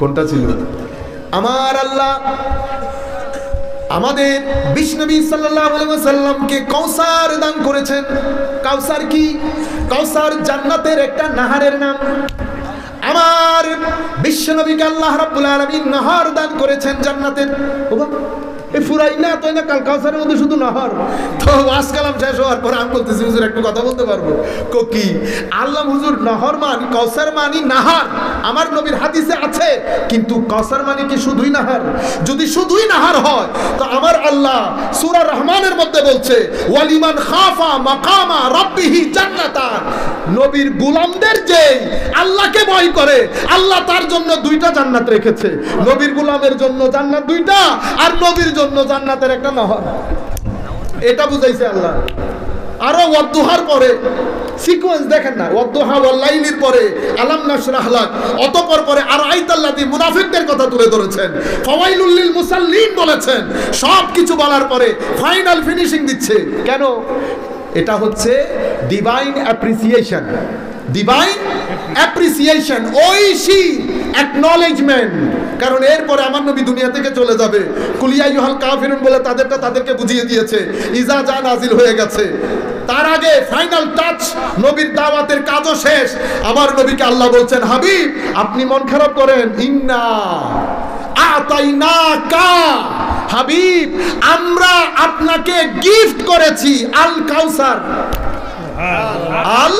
কোনটা ছিল? আমার আল্লাহ আমাদের বিষ্ণবী সাল্লামকে কৌসার দান করেছেন। কাউসার কি? কাউসার জান্নাতের একটা নাহারের নাম। আমার বিশ্বনবীকে আল্লাহ রাব্বুল আলামিন নাহার দান করেছেন জান্নাতের। এই ফুরাই না তো না কাল কাউসারের মধ্যে শুধু নহর? তো ওয়াজ কালাম শেষ হওয়ার পর আমি বলতেছি, হুজুর, একটু কথা বলতে পারব? আল্লাহ হুজুর কাউসার মানি নাহার। আমার নবীর হাদিসে আছে, কিন্তু কাউসার মানি কি শুধুই নাহার? যদি শুধুই নাহার হয়, তো আমার আল্লাহ সূরা রহমানের মধ্যে বলছে, ওয়ালিমান খাফা মাকামা নবীর গোলামদের যে আল্লাহকে ভয় করে, আল্লাহ তার জন্য দুইটা জান্নাত রেখেছে। নবীর গোলামের জন্য জান্নাত দুইটা, আর নবীর জন্য জান্নাতের একটা নহর। এটা বুঝাইছে আল্লাহ। আরও ওয়াদ্দুহার পরে সিকোয়েন্স দেখেন না ওয়াদ্দুহা ওয়াল্লাইলির পরে, আলাম নাশরাহ লাক অতঃপর পরে আর আইতাল্লাদি মুনাফিকদের কথা তুলে ধরেছেন, ফাওয়াইলুল লিল মুসাল্লিন বলেছেন সব কিছু বলার পরে ফাইনাল ফিনিশিং দিচ্ছে। কেন? এটা হচ্ছে ডিভাইন অ্যাপ্রিসিয়েশন ডিভাইন অ্যাপ্রিসিয়েশন ঐশী অ্যাকনলেজমেন্ট কারণ এরপরে আমার নবী দুনিয়া থেকে চলে যাবে। কুলিয়া ইউহাল কাফিরুন বলে তাদেরটা তাদেরকে বুঝিয়ে দিয়েছে। ইজা যা নাজিল হয়ে গেছে। তার আগে ফাইনাল টাচ নবীর দাওয়াতের কাজও শেষ। আমার নবীকে আল্লাহ বলছেন, হাবিব, আপনি মন খারাপ করেন। ইন্না হাবিব, আমরা আপনাকে গিফট করেছি, আল কাউসার। আল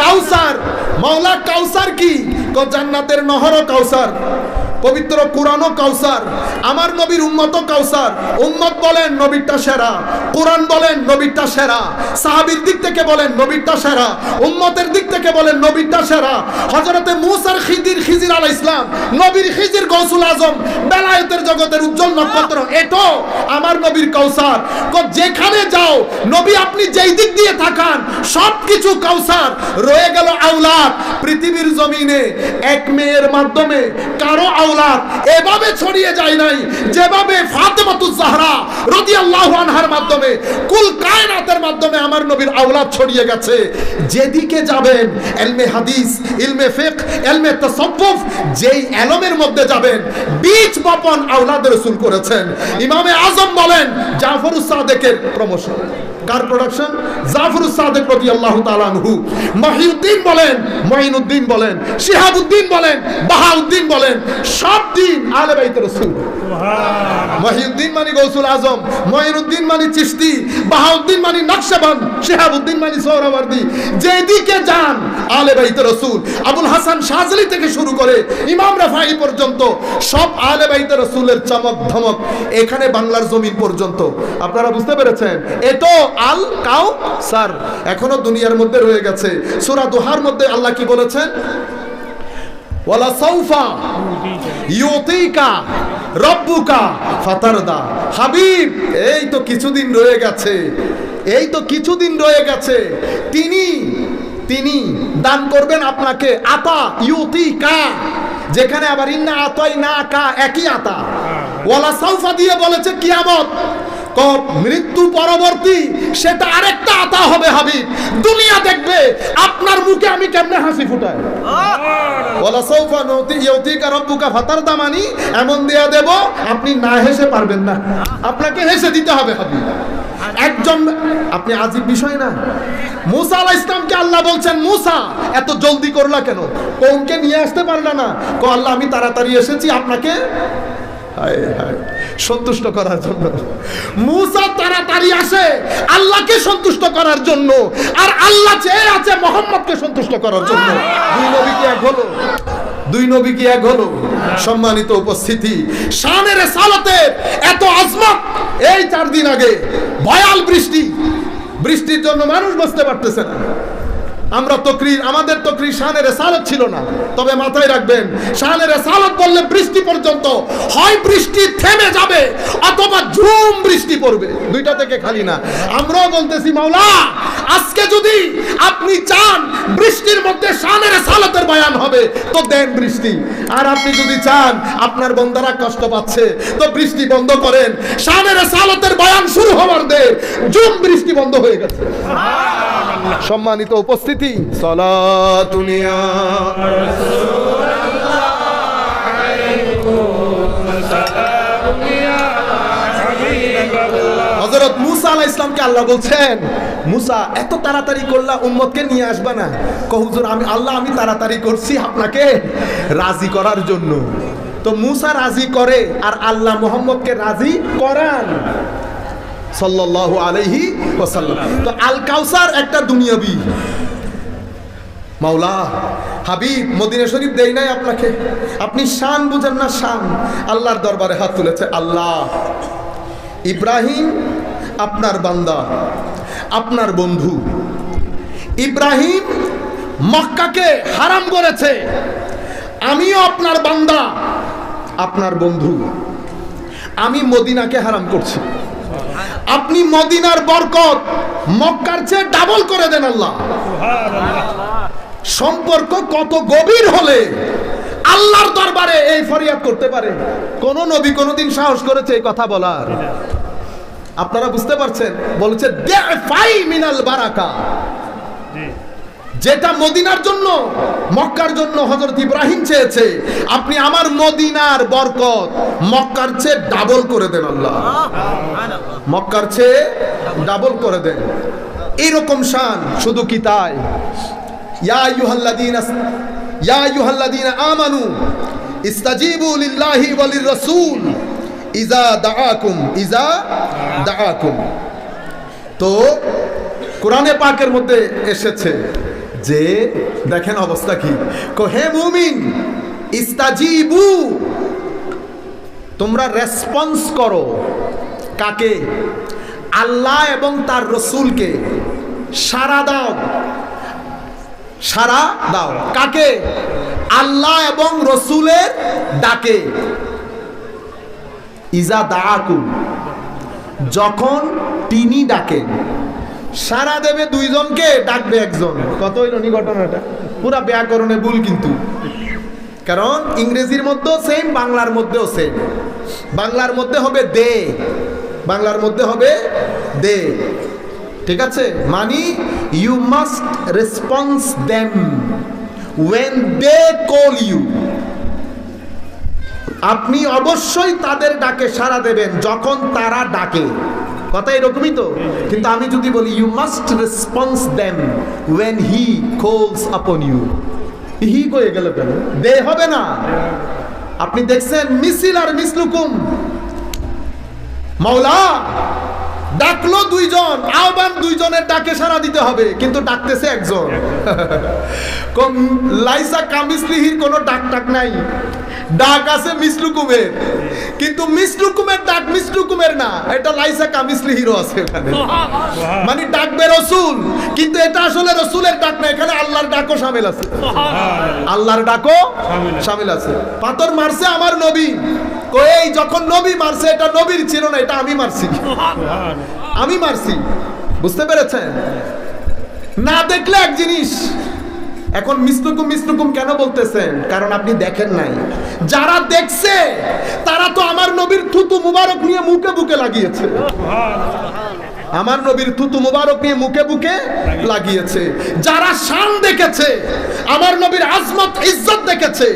কাউসার। মাওলা কাউসার কি? জান্নাতের নহর কাউসার। পবিত্র কোরআনও কাউসার। আমার নবীর উম্মত কাউসার। উম্মত বলেন নবীরটা সেরা। কোরআন বলেন নবীরটা সেরা। সাহাবীর দিক থেকে বলেন নবীরটা সেরা। উম্মতের দিক থেকে বলেন নবীরটা সেরা। হযরতে মুসার খিদির খিজির আলাইহিস ইসলাম নবীর খিজির গৌসুল আজম, বেলায়েতের জগতের উজ্জ্বল নক্ষত্র এটো আমার নবীর কাউসার। যেখানে যাও, নবী আপনি যেই দিক দিয়ে তাকান সবকিছু কাউসার। রয়ে গেল আওলাদ। পৃথিবীর জমিনে এক মেয়ের মাধ্যমে কারও আওলাদ এভাবে ছড়িয়ে যায় নাই। যেভাবে ফাতেমাতুজ জাহরা রাদিয়াল্লাহু আনহার মাধ্যমে, কুল কায়নাতের মাধ্যমে আমার নবীর আওলাদ ছড়িয়ে গেছে। যেদিকে যাবেন ইলমে হাদিস, ইলমে ফিকহ ইলমে তাসাউফ যেই এলমের মধ্যে যাবেন, বীজ বপন আওলাদ রাসূল করেছেন। ইমামে আজম বলেন জাফরুস সাদেকের প্রমোশন কার প্রোডাকশন জাফরুস সাদেক রাদিয়াল্লাহু তাআলা আনহু। মহিউদ্দিন বলেন মঈনুদ্দিন বলেন শিহাবুদ্দিন বলেন বাহাউদ্দিন বলেন সব দিন আলে বাইত রাসূল। মহিউদ্দিন মানে গৌসুল আজম মঈনুদ্দিন মানে চিশতি বাহাউদ্দিন মানে নকশবন্দ শিহাবুদ্দিন মানে সোহরাওয়ার্দী যেদিকে যান আলে বাইত রাসূল। আবুল হাসান শাজলি থেকে শুরু করে ইমাম রাফাই পর্যন্ত সব আলে বাইত রাসূলের চমক ধমক এখানে বাংলার জমিন পর্যন্ত। আপনারা বুঝতে পেরেছেন? এতো আল কাউ সার। এখনও দুনিয়ার মধ্যে রয়ে গেছে। সূরা দোহার মধ্যে আল্লাহ কি বলেছেন? ওয়ালা সাউফা ইউতিকা রব্বুকা ফাতারদা। হাবিব এই তো কিছুদিন রয়ে গেছে। এই তো কিছুদিন রয়ে গেছে। তিনি তিনি দান করবেন আপনাকে আতা ইউতিকা যেখানে আবার ইন্না আতাই না কা একই আতা। ওয়ালা সাউফা দিয়ে বলেছে কিয়ামত। ক- মৃত্যু পরবর্তী, সেটা আরেকটা আতা হবে হাবিব। দুনিয়া দেখবে, আপনার মুখে আমি কেমনে হাসি ফুটাই? মানি এমন দেয়া দেব, আপনি না হেসে পারবেন না। আপনাকে হেসে দিতে হবে হাবিব। একজন, আপনি আজিব বিষয় না। মুসা আলাইহিস ইসলামকে আল্লাহ বলছেন, মুসা, এত জলদি করলা কেন? কৌমকে নিয়ে আসতে পারলা না? কো আল্লাহ, আমি তাড়াতাড়ি এসেছি, আপনাকে হায় হায়। সন্তুষ্ট করার জন্য। মুসা তাড়াতাড়ি আসে আল্লাহকে সন্তুষ্ট করার জন্য আর আল্লাহ চেয়ে আছে মোহাম্মদকে সন্তুষ্ট করার জন্য। দুই নবী কি এক হলো, দুই নবী কি এক হলো। সম্মানিত উপস্থিতি, শানের সালতের এত আজমত এই চার দিন আগে ভয়াল বৃষ্টি। বৃষ্টির জন্য মানুষ বসতে পারতেছে না। আমরা তকরির আমাদের তকরির শানের সালাত ছিল না। তবে মাথায় রাখবেন, শানের সালাত বললে বৃষ্টি পর্যন্ত, হয় বৃষ্টি থেমে যাবে, অথবা ঝুম বৃষ্টি পড়বে। দুইটা থেকে খালি না। আমরাও বলতেছি, মাওলা আজকে যদি আপনি চান বৃষ্টির মধ্যে শানের সালাতের বয়ান হবে, তো দেন বৃষ্টি। আর আপনি যদি চান আপনার বন্ধারা কষ্ট পাচ্ছে, তো বৃষ্টি বন্ধ করেন। শানের সালাতের বয়ান শুরু হওয়ার দে, জুম বৃষ্টি বন্ধ হয়ে গেছে। সম্মানিত উপস্থিতি সলাতুনিয়া হজরত মুসা আলাহ ইসলামকে আল্লাহ বলছেন মুসা, এত তাড়াতাড়ি করলা, উম্মতকে নিয়ে আসবা না। কহুজুর আমি আল্লাহ, আমি তাড়াতাড়ি করছি আপনাকে রাজি করার জন্য। তো মুসা রাজি করে, আর আল্লাহ মোহাম্মদকে রাজি করান। সাল্লাল্লাহু আলাইহি ওয়াসাল্লাম। তো আল কাউসার একটা দুনিয়াবি। মাওলা, হাবিব, মদিনা শরীফ দেই নাই আপনাকে। আপনি শান বুঝেন না শান। আল্লাহর দরবারে হাত তুলেছে আল্লাহ। ইব্রাহিম আপনার বান্দা। আপনার বন্ধু। ইব্রাহিম মক্কাকে হারাম করেছে। আমিও আপনার বান্দা, আপনার বন্ধু। আমি মদিনাকে হারাম করছি। আপনি মদিনার বরকত মক্কার চেয়ে ডাবল করে দেন আল্লাহ। সম্পর্ক কত গভীর হলে আল্লাহর দরবারে এই ফরিয়াদ করতে পারে। কোন নবী কোনদিন সাহস করেছে এই কথা বলার। আপনারা বুঝতে পারছেন? বলেছে মিনাল বারাকা। যেটা মদিনার জন্য মক্কার জন্য হজরত ইব্রাহিম চেয়েছে। আপনি আমার মদিনার বরকত মক্কার চেয়ে ডাবল করে দেন আল্লাহ। মক্কার চেয়ে ডাবল করে দেন। এইরকম শান শুধু কি তাই? ইয়া আইয়ুহাল্লাযীনা ইয়া আইয়ুহাল্লাযীনা আমানু ইস্তাজিবু লিল্লাহি ওয়া লির-রাসূল ইজা দাআকুম ইজা দাআকুম। তো কোরআনে পাকের মধ্যে এসেছে যে, দেখেন অবস্থা কি? হে মুমিন, ইস্তাজিবু, তোমরা রেসপন্স করো কাকে? আল্লাহ এবং তার রসুলকে। সারা দাও। সারা দাও। কাকে? আল্লাহ এবং রসুলের ডাকে। ইজা দাকুম যখন তিনি ডাকেন, সারা দেবে দুইজনকে ডাকবে একজন। কত হইল ঘটনাটা? পুরা ব্যাকরণে ভুল কিন্তু। কারণ ইংরেজির মধ্যেও সেম বাংলার মধ্যেও সেম বাংলার মধ্যে হবে দে। বাংলার মধ্যে হবে দে। ঠিক আছে? মানি you must response them when they call you আপনি অবশ্যই তাদের ডাকে সাড়া দেবেন যখন তারা ডাকে। কথা এরকমই তো। কিন্তু আমি যদি বলি you must response them when he calls upon you he কয়ে গেল কেন? দে হবে না। আপনি দেখছেন মিছিল আর মিসলুকুম। মাওলা ডাকলো দুইজন আহ্বান দুইজনের ডাকে সারা দিতে হবে কিন্তু ডাকতেছে একজন। কম লাইসা কামিসলিহির কোনো ডাক টাক নাই। ডাক আছে মিসলুকুমের কিন্তু মিসলুকুমের ডাক মিসলুকুমের না এটা লাইসা কামিসলিহিরও আছে এখানে। মানে ডাকবে রসুল কিন্তু এটা আসলে রসুলের ডাক না এখানে আল্লাহর ডাকও সামিল আছে। আল্লাহর ডাকও সামিল আছে। পাথর মারছে আমার নবী। কই যখন নবী মারছে এটা নবীর ছিল না এটা আমি মারছি। আমি মারছি। বুঝতে পেরেছেন? না দেখলে এক জিনিস এখন মিসলুকুম মিসলুকুম কেন বলতেছেন? কারণ আপনি দেখেন নাই। যারা দেখছে তারা তো আমার নবীর থুতু মুবারক নিয়ে মুখে বুকে লাগিয়েছে। আমার নবীর থুতু মুবারক নিয়ে মুখে বুকে লাগিয়েছে। যারা শান দেখেছে আমার নবীর আজমত ইজ্জত দেখেছে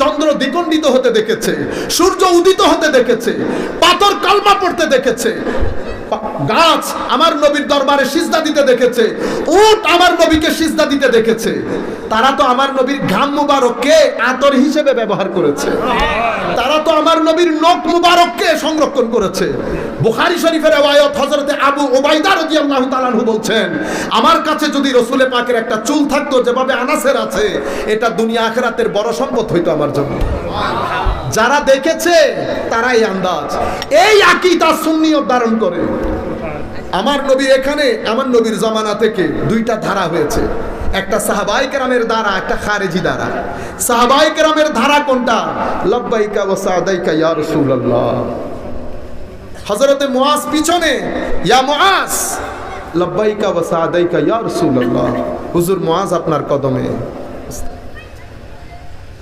চন্দ্র দ্বিখণ্ডিত হতে দেখেছে সূর্য উদিত হতে দেখেছে পাথর কালমা পড়তে দেখেছে। গাছ আমার নবীর দরবারে সিজদা দিতে দেখেছে, উট আমার নবীকে সিজদা দিতে দেখেছে। তারা তো আমার নবীর ঘাম মুবারককে আতর হিসেবে ব্যবহার করেছে। তারা তো আমার নবীর নখ মুবারককে সংরক্ষণ করেছে। বুখারী শরীফের রেওয়ায়ত হযরতে আবু ওবাইদা রাদিয়াল্লাহু তাআলা বলছেন, আমার কাছে যদি রসুলে পাকের একটা চুল থাকতো যেভাবে আনাসের আছে, এটা দুনিয়া আখেরাতের বড় সম্পদ হইতো আমার জন্য। যারা দেখেছে, তারাই আন্দাজ। এই আকিদা সুন্নিয়ত ধারণ করে। আমার নবী এখানে, আমার নবীর জমানা থেকে দুইটা ধারা হয়েছে। একটা সাহাবাই কেরামের দ্বারা, একটা খারেজি দ্বারা। সাহাবাই কেরামের ধারা কোনটা? লব্বাইকা ও সাদাইকা ইয়া রাসূলুল্লাহ। হযরতে মুআজ পিছনে, ইয়া মুআজ, লব্বাইকা ও সাদাইকা ইয়া রাসূলুল্লাহ। হুজুর মুআজ আপনার কদমে।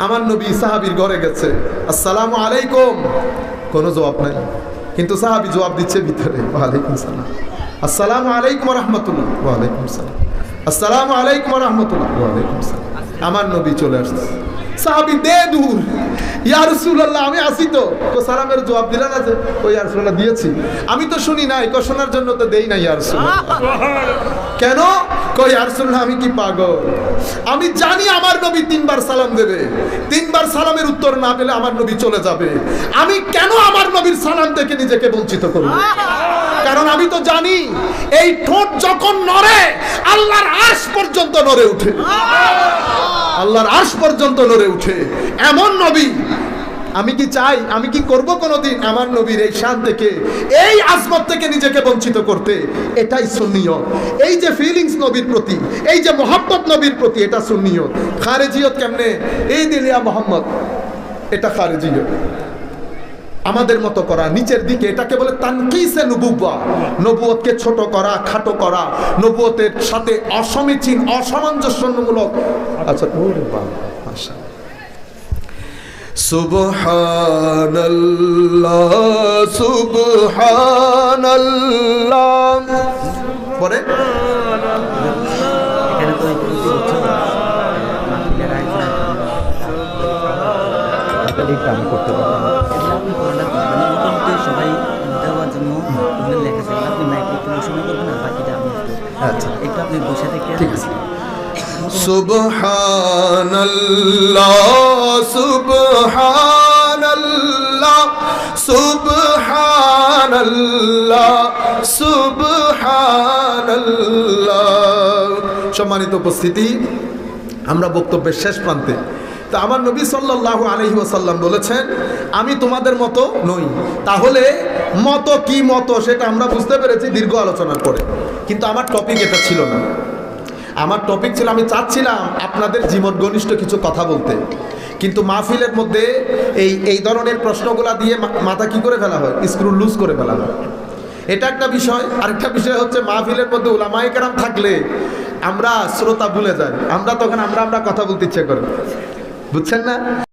আমার নবী সাহাবীর ঘরে গেছে। আসসালামু আলাইকুম। কোনো জবাব নাই। কিন্তু সাহাবী জবাব দিচ্ছে ভিতরে। ওয়ালাইকুম সালাম। আসসালামু আলাইকুম রহমতুল্লাহ। ওয়ালাইকুম সালাম। আসসালামু আলাইকুম রহমতুল্লাহ। ওয়ালাইকুম সালাম। আমার নবী চলে আসছে। সাহাবী, দে দূর। ইয়া রাসূলুল্লাহ, আমি আসি তো। তো সালামের জবাব দিলেন না যে, ওই ইয়া রাসূলুল্লাহ, দিয়েছি। আমি তো শুনি নাই কো শোনার জন্য তো দেই না ইয়া রাসূলুল্লাহ। কেন? কই আরসুল্লাহ আমি কি পাগল? আমি জানি আমার নবী তিনবার সালাম দেবে। তিনবার সালামের উত্তর না পেলে আমার নবী চলে যাবে। আমি কেন আমার নবীর সালাম থেকে নিজেকে বঞ্চিত করব? কারণ আমি তো জানি, এই ঠোঁট যখন নড়ে, আল্লাহর আশ পর্যন্ত নড়ে উঠে। আল্লাহর আশ পর্যন্ত নড়ে উঠে। এমন নবী আমি কি চাই? আমি কি করব কোনোদিন আমার নবীর এই শান থেকে? এই আজমত থেকে নিজেকে বঞ্চিত করতে? এটাই সুন্নিয়ত। এই যে ফিলিংস নবীর প্রতি, এই যে মোহাম্মত নবীর প্রতি, এটা সুন্নিয়ত। খারেজিয়ত কেমনে? এই দিলিয়া মোহাম্মদ, এটা খারেজিয়ত। আমাদের মতো করা, নিচের দিকে এটাকে বলে তানকিসে নবুবা নবুয়তকে ছোট করা, খাটো করা নবুয়তের সাথে অসমীচীন অসামঞ্জস্যমূলক আচ্ছা সুবহানাল্লাহ সুবহানাল্লাহ। পরে? আমি করতে পারব মানে সবাই দেওয়ার জন্য লেখা আপনি মাইকে একটু ঘোষণা করবেন আর বাকিটা আপনি আচ্ছা। একটু আপনি বসে থেকে ঠিক আছে। সুবহানাল্লাহ সুবহানাল্লাহ সুবহানাল্লাহ সুবহানাল্লাহ। সম্মানিত উপস্থিতি, আমরা বক্তব্যের শেষ প্রান্তে। তা আমার নবী সাল্লাল্লাহু আলাইহি ওয়াসাল্লাম বলেছেন, আমি তোমাদের মতো নই। তাহলে মতো কি মতো সেটা আমরা বুঝতে পেরেছি দীর্ঘ আলোচনার পরে। কিন্তু আমার টপিক এটা ছিল না। আমার টপিক ছিল আমি চাচ্ছিলাম আপনাদের জীবন ঘনিষ্ঠ কিছু কথা বলতে। কিন্তু মাহফিলের মধ্যে এই এই ধরনের প্রশ্নগুলা দিয়ে মাথা কি করে ফেলা হয়? স্ক্রু লুজ করে ফেলা হয়। এটা একটা বিষয়। আরেকটা বিষয় হচ্ছে মাহফিলের মধ্যে ওলামাইকারাম থাকলে আমরা শ্রোতা ভুলে যাই। আমরা তখন আমরা আমরা কথা বলতে ইচ্ছে করি। বুঝছেন না?